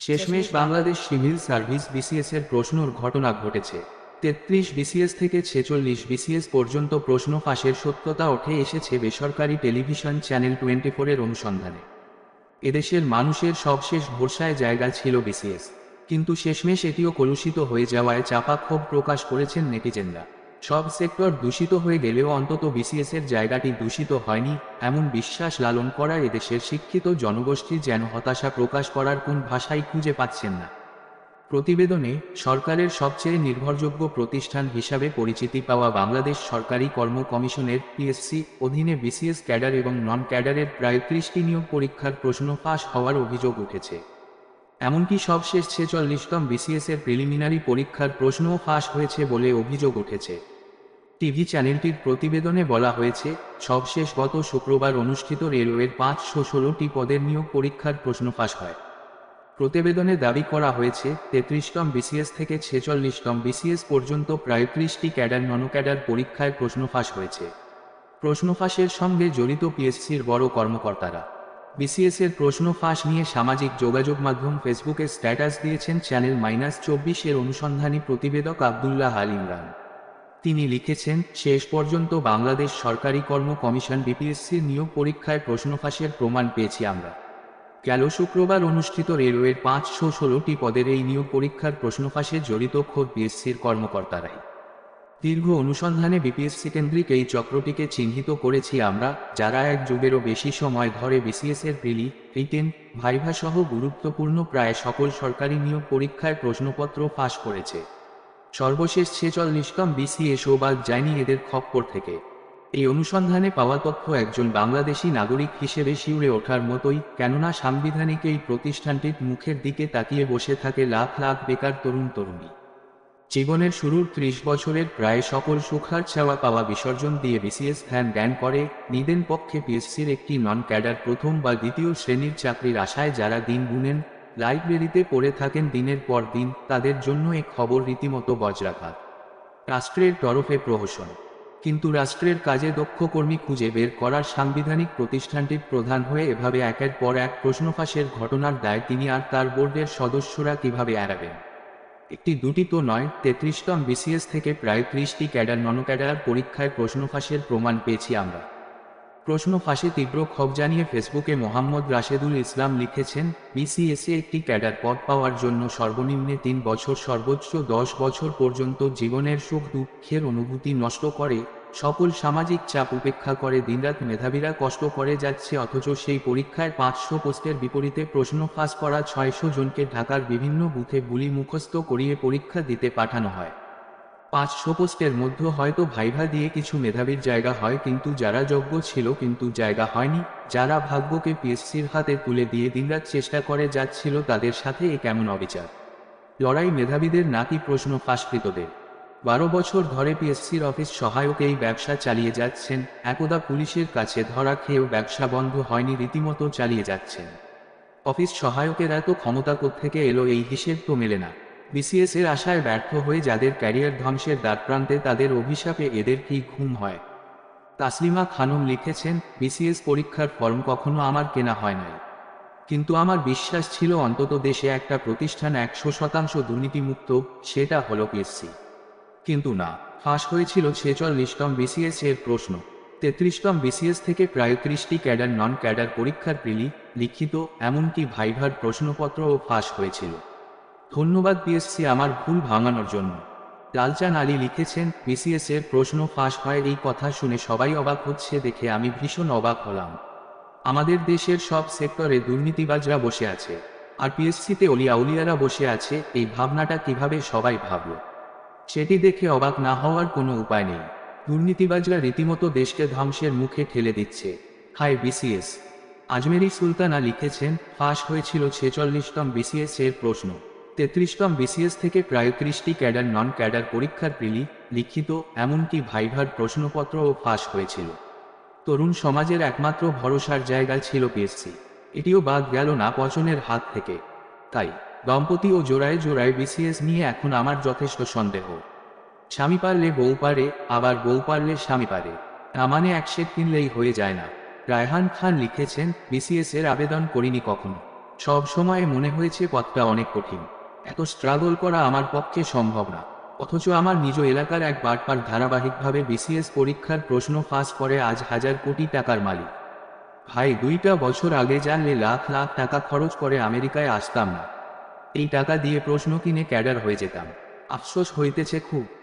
শেষমেশ Bangladesh civil service BCS এর প্রশ্নর ঘটনা ঘটেছে। তেত্রিশ বিসিএস থেকে ছেচল্লিশ বিসিএস পর্যন্ত প্রশ্ন ফাঁসের সত্যতা উঠে এসেছে বেসরকারি টেলিভিশন চ্যানেল টোয়েন্টি ফোরের অনুসন্ধানে। এদেশের মানুষের সবশেষ ভরসায় জায়গা ছিল বিসিএস। কিন্তু শেষমেশ এটিও কলুষিত হয়ে যাওয়ায় চাপা ক্ষোভ প্রকাশ করেছেন নেটিজেনরা। সব সেক্টর দূষিত হয়ে গেলেও অন্তত বিসিএস এর জায়গাটি দূষিত হয়নি, এমন বিশ্বাস লালন করা এদেশের শিক্ষিত জনগোষ্ঠী যেন হতাশা প্রকাশ করার কোন ভাষাই খুঁজে পাচ্ছেন না। প্রতিবেদনে সরকারের সবচেয়ে নির্ভরযোগ্য প্রতিষ্ঠান হিসাবে পরিচিতি পাওয়া বাংলাদেশ সরকারি কর্ম কমিশনের পিএসসি অধীনে বিসিএস ক্যাডার এবং নন ক্যাডারের প্রায় ত্রিশটি নিয়োগ পরীক্ষার প্রশ্ন ফাঁস হওয়ার অভিযোগ উঠেছে। এমনকি সবশেষ ছেচল্লিশতম বিসিএস এর প্রিলিমিনারি পরীক্ষার প্রশ্নও ফাঁস হয়েছে বলে অভিযোগ উঠেছে। টিভি চ্যানেলটির প্রতিবেদনে বলা হয়েছে সবশেষ গত শুক্রবার অনুষ্ঠিত রেলওয়ের পাঁচশো ষোলোটি পদের নিয়োগ পরীক্ষার প্রশ্ন ফাঁস হয়। প্রতিবেদনে দাবি করা হয়েছে, তেত্রিশতম বিসিএস থেকে ছেচল্লিশতম বিসিএস পর্যন্ত প্রায় ত্রিশটি ক্যাডার নন ক্যাডার পরীক্ষায় প্রশ্ন ফাঁস হয়েছে। প্রশ্ন ফাঁসের সঙ্গে জড়িত পিএসসির বড় কর্মকর্তারা। বিসিএস এর প্রশ্ন ফাঁস নিয়ে সামাজিক যোগাযোগ মাধ্যম ফেসবুকে স্ট্যাটাস দিয়েছেন চ্যানেল মাইনাস চব্বিশ এর অনুসন্ধানী প্রতিবেদক আবদুল্লাহ আল ইমরান। তিনি লিখেছেন, শেষ পর্যন্ত বাংলাদেশ সরকারি কর্ম কমিশন বিপিএসসির নিয়োগ পরীক্ষায় প্রশ্ন ফাঁসের প্রমাণ পেয়েছি আমরা। গেল শুক্রবার অনুষ্ঠিত রেলওয়ের পাঁচশো ষোলোটি পদের এই নিয়োগ পরীক্ষার প্রশ্ন ফাঁসে জড়িত খোদ বিএসসির কর্মকর্তারাই। দীর্ঘ অনুসন্ধানে বিপিএসসি কেন্দ্রিক এই চক্রটিকে চিহ্নিত করেছি আমরা, যারা এক যুগেরও বেশি সময় ধরে বিসিএস এর প্রিলি, রিটেন ভাইভা সহ গুরুত্বপূর্ণ প্রায় সকল সরকারি নিয়োগ পরীক্ষায় প্রশ্নপত্র ফাঁস করেছে। সর্বশেষ ছেচল্লিশতম বিসিএসও বাদ যায়নি এদের খপ্পর থেকে। এই অনুসন্ধানে পাওয়া তথ্য একজন বাংলাদেশি নাগরিক হিসেবে শিউরে ওঠার মতোই, কেননা সাংবিধানিক এই প্রতিষ্ঠানটির মুখের দিকে তাকিয়ে বসে থাকে লাখ লাখ বেকার তরুণ তরুণী জীবনের শুরুর ত্রিশ বছরের প্রায় সকল সুখার ছাওয়া পাওয়া বিসর্জন দিয়ে বিসিএস ধ্যান জ্ঞান করে, নিদেন পক্ষে পিএসসির একটি নন ক্যাডার প্রথম বা দ্বিতীয় শ্রেণির চাকরির আশায় যারা দিন গুনেন, লাইব্রেরিতে পড়ে থাকেন দিনের পর দিন, তাদের জন্য এ খবর রীতিমতো বজ্রাঘাত। রাষ্ট্রের তরফে প্রহসন। কিন্তু রাষ্ট্রের কাজে দক্ষ কর্মী খুঁজে বের করার সাংবিধানিক প্রতিষ্ঠানটির প্রধান হয়ে এভাবে একের পর এক প্রশ্নফাঁসের ঘটনার দায় তিনি আর তার বোর্ডের সদস্যরা কীভাবে এড়াবেন? একটি দুটি তো নয়, তেত্রিশতম বিসিএস থেকে প্রায় ত্রিশটি ক্যাডার নন ক্যাডার পরীক্ষায় প্রশ্ন ফাঁসের প্রমাণ পেয়েছি আমরা। প্রশ্ন ফাঁসে তীব্র ক্ষোভ জানিয়ে ফেসবুকে মোহাম্মদ রাশেদুল ইসলাম লিখেছেন বিসিএসএ একটি ক্যাডার পদ পাওয়ার জন্য সর্বনিম্নে তিন বছর, সর্বোচ্চ দশ বছর পর্যন্ত জীবনের সুখ দুঃখের অনুভূতি নষ্ট করে সকল সামাজিক চাপ উপেক্ষা করে দিনরাত মেধাবীরা কষ্ট করে যাচ্ছে অথচ সেই পরীক্ষায় পাঁচশো পোস্টের বিপরীতে প্রশ্ন ফাঁস করা ছয়শো জনকে ঢাকার বিভিন্ন বুথে বুলি মুখস্থ করিয়ে পরীক্ষা দিতে পাঠানো হয়। পাঁচশো পোস্টের মধ্যে হয়তো ভাইভা দিয়ে কিছু মেধাবীর জায়গা হয় কিন্তু যারা যোগ্য ছিল কিন্তু জায়গা হয়নি, যারা ভাগ্যকে পিএসসির হাতে তুলে দিয়ে দিনরাত চেষ্টা করে যাচ্ছিল তাদের সাথে এ কেমন অবিচার? লড়াই মেধাবীদের নাকি প্রশ্ন ফাঁসকৃতদের? বারো বছর ধরে পিএসসির অফিস সহায়ক এই ব্যবসা চালিয়ে যাচ্ছেন। একদা পুলিশের কাছে ধরা খেয়েও ব্যবসা বন্ধ হয়নি, রীতিমতো চালিয়ে যাচ্ছেন। অফিস সহায়কের এত ক্ষমতা থেকে এলো এই হিসেব তো মেলে না। বিসিএস এর আশায় ব্যর্থ হয়ে যাদের ক্যারিয়ার ধ্বংসের দ্বারপ্রান্তে তাদের অভিশাপে এদের কি ঘুম হয়? তাসলিমা খানম লিখেছেন, বিসিএস পরীক্ষার ফর্ম কখনো আমার কেনা হয় নাই। কিন্তু আমার বিশ্বাস ছিল অন্তত দেশে একটা প্রতিষ্ঠান একশো শতাংশ দুর্নীতিমুক্ত, সেটা হলো পিএসসি। কিন্তু না, ফাঁস হয়েছিল ছেচল্লিশতম বিসিএস এর প্রশ্ন। তেত্রিশতম বিসিএস থেকে প্রায় ত্রিশটি ক্যাডার নন ক্যাডার পরীক্ষার প্রিলি, লিখিত, এমনকি ভাইভার প্রশ্নপত্রও ফাঁস হয়েছিল। ধন্যবাদ পিএসসি আমার ভুল ভাঙানোর জন্য। লালচান আলী লিখেছেন, বিসিএস এর প্রশ্ন ফাঁস হয় এই কথা শুনে সবাই অবাক হচ্ছে দেখে আমি ভীষণ অবাক হলাম। আমাদের দেশের সব সেক্টরে দুর্নীতিবাজরা বসে আছে। আর পিএসসিতে অলিয়া উলিয়ারা বসে আছে, এই ভাবনাটা কীভাবে সবাই ভাবল? সেটি দেখে অবাক না হওয়ার কোনো উপায় নেই। দুর্নীতিবাজরা রীতিমতো দেশকে ধ্বংসের মুখে ঠেলে দিচ্ছে। High BCS. আজমেরি সুলতানা লিখেছেন, ফাঁস হয়েছিল ছেচল্লিশতম বিসিএস এর প্রশ্ন। তেত্রিশতম বিসিএস থেকে প্রায় ত্রিশটি ক্যাডার নন ক্যাডার পরীক্ষার প্রিলি লিখিত, এমনকি ভাইভার প্রশ্নপত্রও ফাঁস হয়েছিল। তরুণ সমাজের একমাত্র ভরসার জায়গা ছিল পিএসসি। এটিও বাদ গেল না পচনের হাত থেকে। তাই দম্পতি ও জোড়ায় জোড়ায় বিসিএস নিয়ে এখন আমার যথেষ্ট সন্দেহ। স্বামী পারলে বউ পারে, আবার বউ পারলে স্বামী পারে। না মানে এক সেট কিনলেই হয়ে যায় না। রায়হান খান লিখেছেন বিসিএস এর আবেদন করিনি কখনো। সব সময় মনে হয়েছে পথটা অনেক কঠিন। এত স্ট্রাগল করা আমার পক্ষে সম্ভব না। অথচ আমার নিজ এলাকার এক বারবার ধারাবাহিকভাবে বিসিএস পরীক্ষার প্রশ্ন ফাঁস করে আজ হাজার কোটি টাকার মালিক। ভাই, দুইটা বছর আগে জানলে লাখ লাখ টাকা খরচ করে আমেরিকায় আসতাম না। এই টাকা দিয়ে প্রশ্ন কিনে ক্যাডার হয়ে যেতাম। আফসোস হইতেছে খুব।